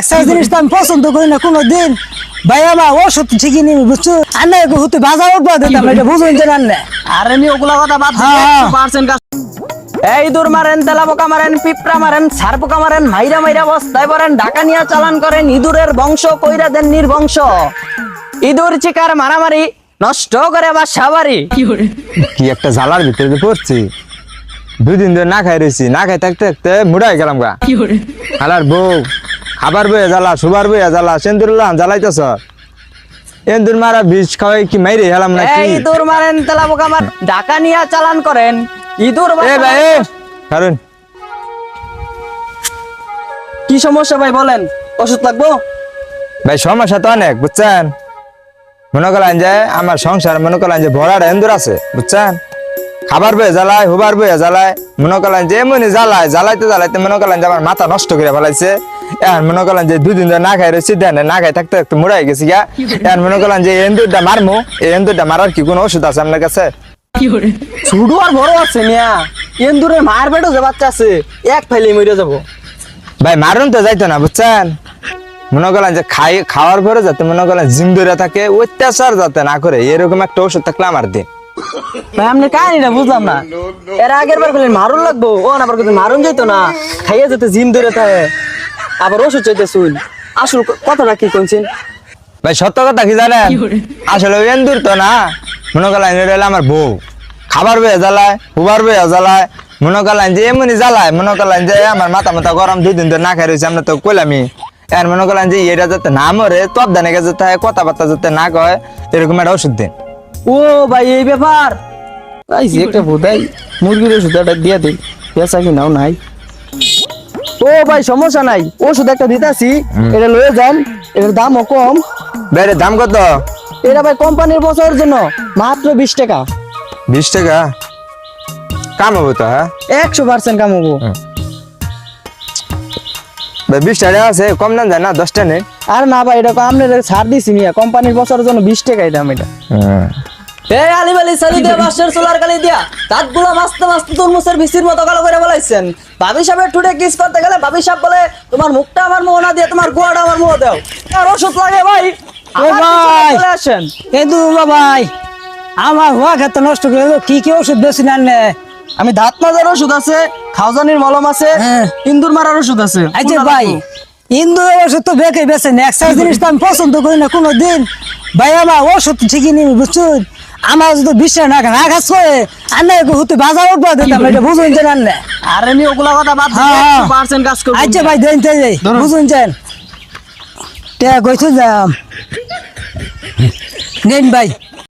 একটা জিনিস তো আমি পছন্দ করি না কোনো দিন ভাই আমার ওষুধ ঠিকই নিবি বুঝছ? আর না হতে বাজার উঠবা দিতাম এটা বুঝুন যে না আর আমি ওগুলা কথা বাদ। পার্সেন্ট এই দূর মারেন তেলা পোকা মারেন পিঁপড়া মারেন সার পোকা মারেন মাইরা মাইরা বস্তায় পড়েন ডাকা নিয়া চালান করেন ইঁদুরের বংশ কইরা দেন নির্বংশ। ইঁদুর চিকার মারামারি নষ্ট করে বাসা বাড়ি কি একটা জ্বালার ভিতরে পড়ছি। দুদিন ধরে না খাই রয়েছি না খাই থাকতে থাকতে মুড়াই গেলাম গা। খালার বউ খাবার বইয়া জ্বালা সুবার বইয়া জ্বালা সেন্দুর জ্বালাইতেছ? এন্দুর মারা বিষ খাওয়াই কি মাইরে হেলাম না ইঁদুর মারেন তেলা পোকা মারেন ডাকা নিয়া চালান করেন। ইঁদুর এ ভাই এ, কারণ কি সমস্যা ভাই বলেন। ওষুধ লাগবো? ভাই সমস্যা তো অনেক বুঝছেন? মনে করলেন যে আমার সংসার মনে করলেন যে ভরাটা এন্দুর আছে বুঝছেন? খাবার বয়ে জ্বালায় হুবার বয়ে জ্বালায় মনে করলেন যে এমনি জ্বালায় জ্বালাইতে জ্বালাইতে মনে করলেন যে আমার মাথা নষ্ট করে ফেলাইছে। এখন মনে করলেন যে দুদিন ধরে না খাই রয়েছি দেন না খাই থাকতে থাকতে মুড়াই গেছি গা এখন মনে করলেন যে এন্দুরটা মারমু এই এন্দুরটা মারার কি কোনো ওষুধ আছে আপনার কাছে? ছোট আর বড় আছে মিয়া ইন্দুরের মায়ের পেটও যে বাচ্চা আছে এক ফাইলে মরে যাব। ভাই মারুন তো যাইতো না বুঝছেন? মনে করলেন যে খাই খাওয়ার পরে যাতে মনে করলেন জিম ধরে থাকে অত্যাচার যাতে না করে এরকম একটা ওষুধ থাকলে আমার দিন। ভাই আপনি কাহিনীটা বুঝলাম না। এর আগের বার বললেন মারুন লাগবো। ও না আবার কিন্তু মারুন যাইতো না। খাইয়ে যেতে জিম ধরে থাকে আবার ওষুধ চাইতে শুন আসল কথাটা কি কইছেন? ভাই সত্য কথা কি জানেন? আসলে ওই এন্দুর তো না। মনে করলেন এটা হলো আমার বউ। খাবার বয়ে জ্বালায় হুবার বয়ে জ্বালায়। মনে করলেন যে এমনি জ্বালায় মনে করলেন যে আমার মাথা মাথা গরম দুই দিন ধরে না খাই রয়েছে আমরা তো কইলামি এর মনে করলেন যে এটা যাতে না মরে তপ দানে যাতে হয়, কথাবার্তা যাতে না কয় এরকম একটা ওষুধ দিন। ও ভাই এই ব্যাপার। আইসি একটা বোধাই মুরগির ওষুধ একটা দিয়ে দিই পেঁচা কি নাও নাই। ও ভাই সমস্যা নাই। ওষুধ একটা দিতাছি এটা লয়ে যান এটার দামও কম। বাইরে দাম কত? এটা ভাই কোম্পানির বছরের জন্য মাত্র বিশ টাকা। বিশ টাকা? কাম হব তো হ্যাঁ? একশো পার্সেন্ট কামাবো ভাই বিশ টাকা আছে কম দাম যায় না দশটা নেই আর না ভাই এটা আপনার ছাড় দিছি মিয়া কোম্পানির বছরের জন্য বিশ টাকাই দাম এটা। এই আলিম আলি সালি দিয়া কালি দিয়া দাঁতগুলো মাস্তে মাস্তে তরমুজের বিসির মতো কালো করে বলাইছেন ভাবি সাহেবের ঠুটে কিস করতে গেলে ভাবি সাহেব বলে তোমার মুখটা আমার না দিয়ে তোমার গুয়াটা আমার মুখ দাও। আর ওষুধ লাগে ভাই। চলে আসেন। আমার নষ্ট করে দিলো। কি কি ওষুধ বেশি না নে আমি দাঁত মাজার ওষুধ আছে খাওজানির মলম আছে হ্যাঁ। ইন্দুর মারার ওষুধ আছে। আচ্ছা ভাই লাগবো? ইন্দু ওষুধ তো বেঁকে বেছে না একটা জিনিস তো আমি পছন্দ করি না কোনো দিন ভাই আমার ওষুধ ঠিকই নিবি বুঝছুন? আমার যদি বিশ্বাস না না কাজ করে আর না হতে বাজার উঠবা দিতাম এটা বুঝুন যে না আরে আমি ওগুলা কথা বাদ হ্যাঁ, হ্যাঁ। পার্সেন্ট কাজ করব। আচ্ছা ভাই দেন তাই যাই। বুঝুন যেন তে কইছো যাম নেন ভাই।